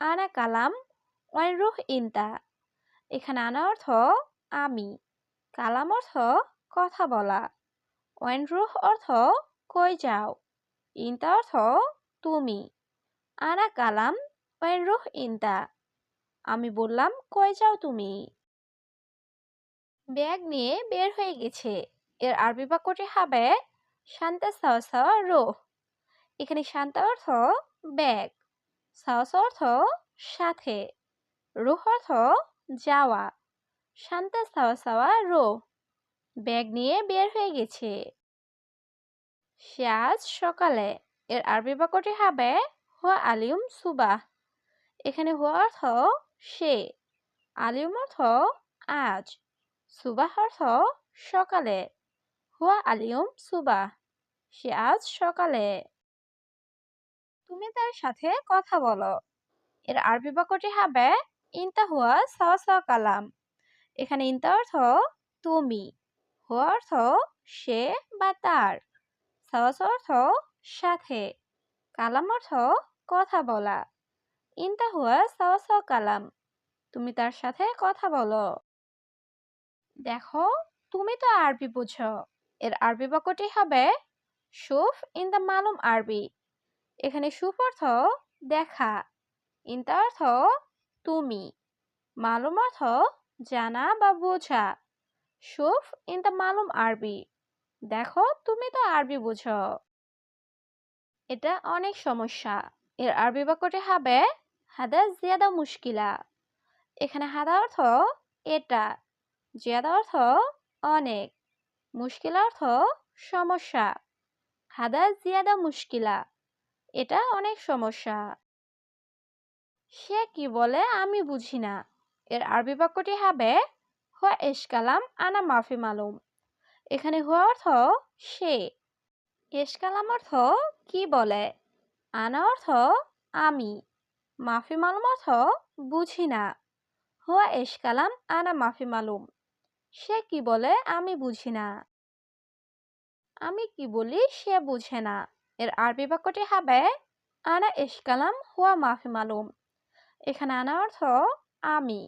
আনা কালাম ওয়াইরুহ ইনতা। এখানে আনা অর্থ আমি, কালাম অর্থ কথা বলা। ওয়াইনরুহ অর্থ কই যাও, ইনতা অর্থ তুমি। আনা কালাম ওয়াইনরুহ ইনতা। আমি বললাম, কই যাও তুমি? ব্যাগ নিয়ে বের হয়ে গেছে। এর আরবি বাক্যটি হবে শান্তা সাওয়া রোহ। এখানে শান্তা অর্থ ব্যাগ। সাওস অর্থ সাথে, রুহ অর্থ যাওয়া, শান্তা সাওয়া সাওয়া রো ব্যাগ নিয়ে বের হয়ে গেছে। সে আজ সকালে, এর আরবি বাক্যটি হবে হুয়া আলিউম সুবাহ, এখানে হুয়া অর্থ সে আলিউম অর্থ আজ, সুবাহ অর্থ সকালে, হুয়া আলিউম সুবাহ সে আজ সকালে। তুমি তার সাথে কথা বলো। এর আরবি বাক্যটি হবে, ইনতা হুয়া সাওয়া সাওয়া কালাম। এখানে ইনতা অর্থ তুমি। হুয়া অর্থ সে বা তার। সাওয়া সাওয়া অর্থ সাথে। কালাম অর্থ কথা বলা। ইনতা হুয়া সাওয়া সাওয়া কালাম। তুমি তার সাথে কথা বলো। দেখো, তুমি তো আরবি বুঝো। এর আরবি বাক্যটি হবে, সুফ ইন দ্য মালুম আরবি। এখানে সুফ অর্থ দেখা ইনতা অর্থ তুমি, মালুম অর্থ জানা বা বোঝা সুফ ইনতা মালুম আরবি, দেখো তুমি তো আরবি বুঝো। এটা অনেক সমস্যা। এর আরবি বাক্যটি হবে, হাদা জিয়াদা মুশকিলা। এখানে হাদা অর্থ এটা, জিয়াদা অর্থ অনেক, মুশকিলা অর্থ সমস্যা। হাদা জিয়াদা মুশকিলা। এটা অনেক সমস্যা। সে কি বলে? আমি বুঝি না। এর আরবি বাক্যটি হবে, হুয়া এসকালাম আনা মাফি মালুম। এখানে হুয়া অর্থ সে। এসকালাম অর্থ কি বলে? আনা অর্থ আমি। মাফি মালুম অর্থ বুঝি না। হুয়া এসকালাম আনা মাফি মালুম। সে কি বলে? আমি বুঝি না। আমি কি বলি? সে বুঝে না। এর আরবি বাক্যটি হবে, আনা এসকালাম হুয়া মাফি মালুম। এখানে আনা অর্থ, আমি।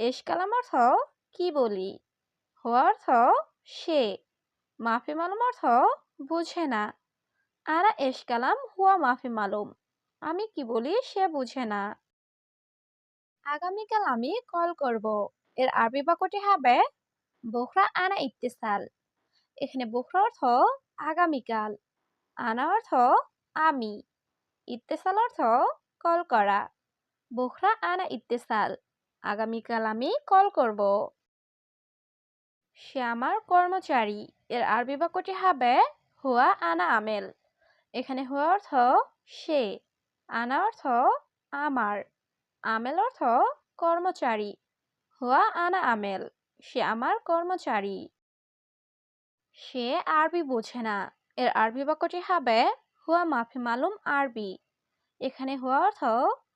এসকালাম অর্থ, কি বলি? হুয়া অর্থ, সে। মাফি মালুম অর্থ, বুঝে না। আনা এসকালাম হুয়া মাফি মালুম। আমি কি বলি সে বুঝে না। আগামীকাল আমি কল করব। এর আরবি বাক্যটি হবে, বোখরা আনা ইত্তেসাল এখানে বোখরা অর্থ, আগামীকাল। আনা অর্থ আমি, ইত্তেসাল অর্থ কল করা। বোখরা আনা ইত্তেসাল, আগামীকাল আমি কল করব। সে আমার কর্মচারী, এর আরবি বাক্যটি হবে হুয়া আনা আমেল। এখানে হুয়া অর্থ সে, আনা অর্থ আমার, আমেল অর্থ কর্মচারী। হুয়া আনা আমেল, সে আমার কর্মচারী। সে আরবি বোঝে না। এর আরবি বাক্যটি হবে, হুয়া মাফি মালুম আরবি। এখানে হুয়া অর্থ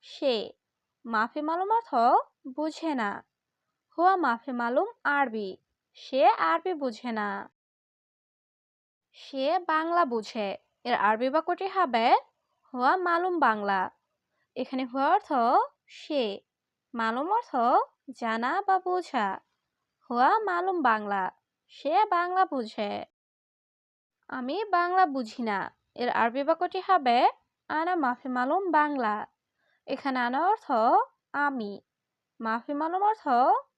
সে মাফি মালুম অর্থ বুঝে না। হুয়া মাফি মালুম আরবি। সে আরবি বুঝে না। সে বাংলা বুঝে। এর আরবি বাক্যটি হবে, হুয়া মালুম বাংলা। এখানে হুয়া অর্থ সে মালুম অর্থ জানা বা বোঝা। হুয়া মালুম বাংলা। সে বাংলা বুঝে। আমি বাংলা বুঝি না। এর আরবি বাক্যটি হবে, আনা মাফি মালুম বাংলা। এখানে আনা অর্থ, আমি। মাফি মালুম অর্থ,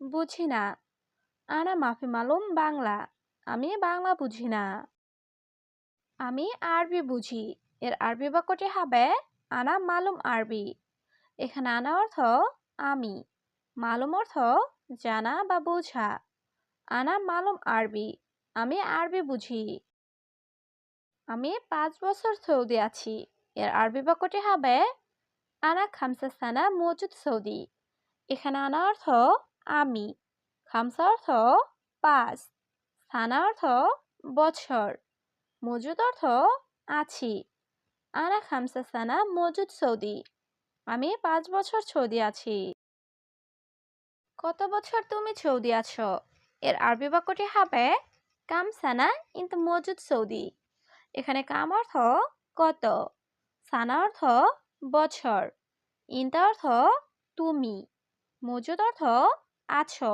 বুঝি না। আনা মাফি মালুম বাংলা। আমি বাংলা বুঝি না। আমি আরবি বুঝি। এর আরবি বাক্যটি হবে, আনা মালুম আরবি। এখানে আনা অর্থ, আমি। মালুম অর্থ, জানা বা বোঝা। আনা মালুম আরবি। আমি আরবি বুঝি। আমি পাঁচ বছর সৌদি আছি। এর আরবি বাক্যটি হবে, আনা খামসা সানা মজুদ সৌদি। এখানে আনা অর্থ, আমি। খামসা অর্থ, পাঁচ। সানা অর্থ, বছর। মজুদ অর্থ, আছি। আনা খামসা সানা মজুদ সৌদি। আমি পাঁচ বছর সৌদি আছি। কত বছর তুমি সৌদি আছো? এর আরবি বাক্যটি হবে, কাম সানা ইন্ত মজুদ সৌদি। এখানে কাম অর্থ কত? সানা অর্থ বছর। ইন্তা অর্থ তুমি। মজুদ অর্থ আছো।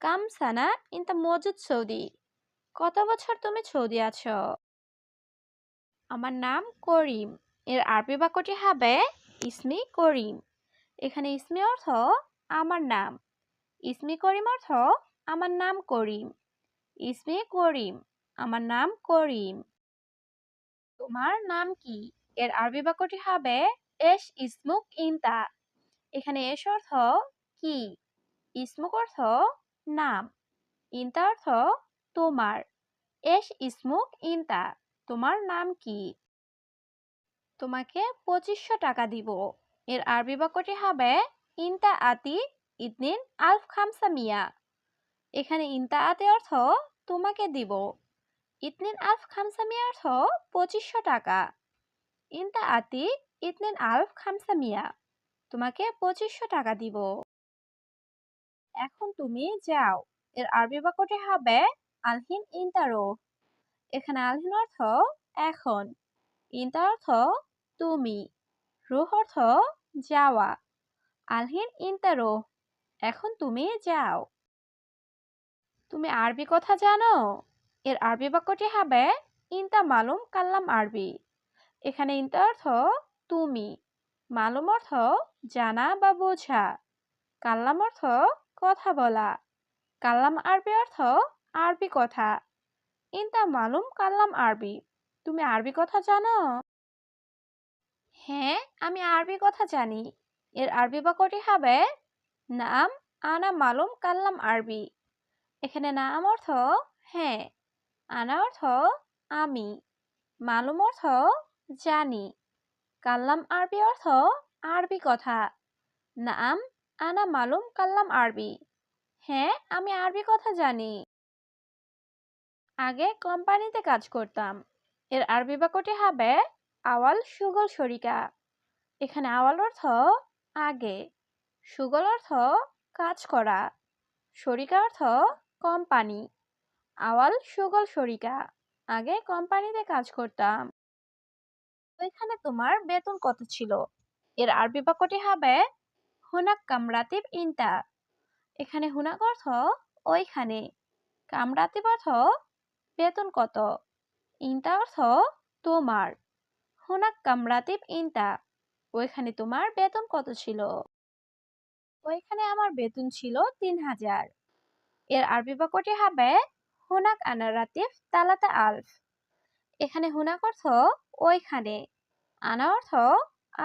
কাম সানা ইন্তা মজুদ সৌদি। কত বছর তুমি সৌদি আছো? আমার নাম করিম। এর আরবি বাক্যটি হবে ইসমি করিম। এখানে ইসমি অর্থ আমার নাম। ইসমি করিম অর্থ আমার নাম করিম। ইসমি করিম, আমার নাম করিম। তোমার নাম কি? এর আরবি বাক্যটি হবে, এস ইসমুক ইনতা। এখানে এস অর্থ কি? ইসমুক অর্থ নাম। ইনতা অর্থ তোমার। এস ইসমুক ইনতা। তোমার নাম কি? তোমাকে পঁচিশশো টাকা দিব। এর আরবি বাক্যটি হবে, ইনতা আতি ইতনিন আলফ খামসামিয়া এখানে ইনতা আতে অর্থ তোমাকে দিব। ইতনিন আলফ খামসা মিয়া অর্থ পঁচিশশো টাকা। ইনতা আতি, ইতনিন আলফ খামসা মিয়া তোমাকে পঁচিশশো টাকা দিব। এখন তুমি যাও। এর আরবি বাক্যটি হবে আলহিন ইন্তারো এখানে আলহিন অর্থ এখন। ইন্তা অর্থ তুমি। রুহ অর্থ যাওয়া। আলহিন ইন্তারো এখন তুমি যাও। তুমি আরবি কথা জানো? এর আরবি বাক্যটি হবে, ইন্তা মালুম কাল্লাম আরবি। এখানে ইন্তা অর্থ, তুমি। মালুম অর্থ, জানা বা বোঝা। কাল্লাম অর্থ, কথা বলা। কাল্লাম আরবি অর্থ, আরবি কথা। ইন্তা মালুম কাল্লাম আরবি। তুমি আরবি কথা জানো? হ্যাঁ আমি আরবি কথা জানি। এর আরবি বাক্যটি হবে, নাম আনা মালুম কাল্লাম আরবি। এখানে নাম অর্থ হ্যাঁ। আনা অর্থ আমি, মালুম অর্থ জানি, কাল্লাম আরবি অর্থ আরবি কথা নাম আনা মালুম কাল্লাম আরবি হ্যাঁ আমি আরবি কথা জানি। আগে কোম্পানিতে কাজ করতাম, এর আরবি বাক্যটি হবে আওয়াল সুগল শরিকা, এখানে আওয়াল অর্থ আগে, সুগল অর্থ কাজ করা, শরিকা অর্থ কোম্পানি আওয়াল সুগল শরিকা। আগে কোম্পানিতে কাজ করতাম। ওইখানে তোমার বেতন কত ছিল? এর আরবি বাক্যটি হবে, হুনাক কামরাতিব ইনতা। এখানে হুনাক অর্থ, ওইখানে। কামরাতিব অর্থ, বেতন কত? ইনতা অর্থ, তোমার। হুনাক কামরাতিব ইনতা। ওইখানে তোমার বেতন কত ছিল? ওইখানে আমার বেতন ছিল তিন হাজার। এর আরবি বাক্যটি হবে হুনাক আনারাতিফ তালাতা আলফ। এখানে হুনাক অর্থ ওইখানে, আনা অর্থ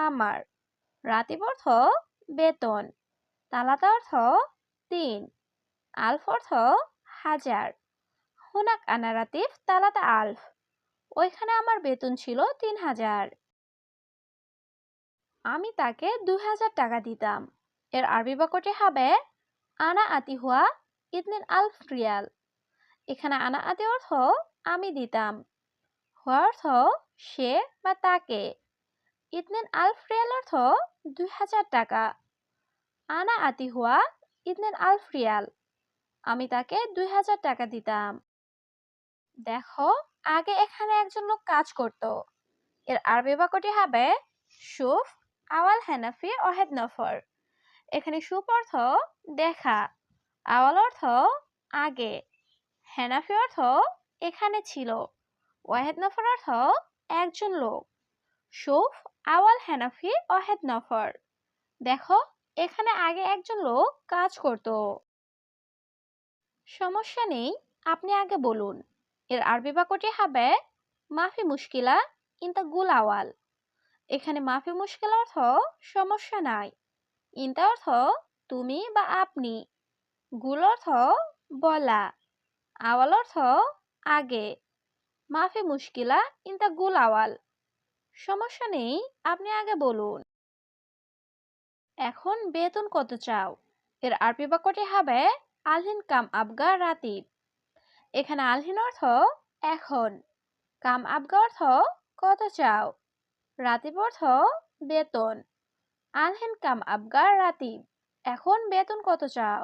আমার। রাতিব অর্থ বেতন, তালাতা অর্থ তিন আলফ অর্থ হাজার। হুনাক আনারাতিফ তালাতা আলফ, ওইখানে আমার বেতন ছিল তিন হাজার। আমি তাকে দুই হাজার টাকা দিতাম। এর আরবি বাক্যটি হবে, আনা আতি হুয়া ইতনিন আলফ রিয়াল এখানে আনা আতি অর্থ আমি দিতাম। হুয়া অর্থ সে বা তাকে। ইতনিন আলফ রিয়াল অর্থ দুই হাজার টাকা। আনা, আতি হুয়া ইতনিন আলফ রিয়াল আমি তাকে দুই হাজার টাকা দিতাম। দেখো, আগে এখানে একজন লোক কাজ করত। এর আরবি বাক্যটি হবে সুফ আওয়াল হেনাফি অহেদ নফর। এখানে সুপ অর্থ দেখা, আওয়াল অর্থ আগে। হেনাফি অর্থ? এখানে ছিল। ওয়াহেদ নফর অর্থ? একজন লোক। সুফ আওয়াল, হেনাফি অহেদ নফর। দেখো, এখানে আগে একজন লোক কাজ করত। সমস্যা নেই, আপনি আগে বলুন। এর আরবি বাক্যটি হবে, মাফি মুশকিলা ইন্তা গুল আওয়াল। এখানে মাফি মুশকিল অর্থ, সমস্যা নাই। ইন্তা অর্থ, তুমি বা আপনি। গুল অর্থ, বলা। আওয়াল অর্থ আগে, মাফি মুশকিলা ইন্তা গুল আওয়াল। সমস্যা নেই, আপনি আগে বলুন। এখন বেতন কত চাও? এর আরবি বাক্যটি হবে, আলহিন কাম আবগা রাতিব। এখানে আলহিন অর্থ, এখন। কাম আবগা অর্থ, কত চাও? রাতিব অর্থ, বেতন। আলহিন কাম আবগা রাতিব। এখন বেতন কত চাও?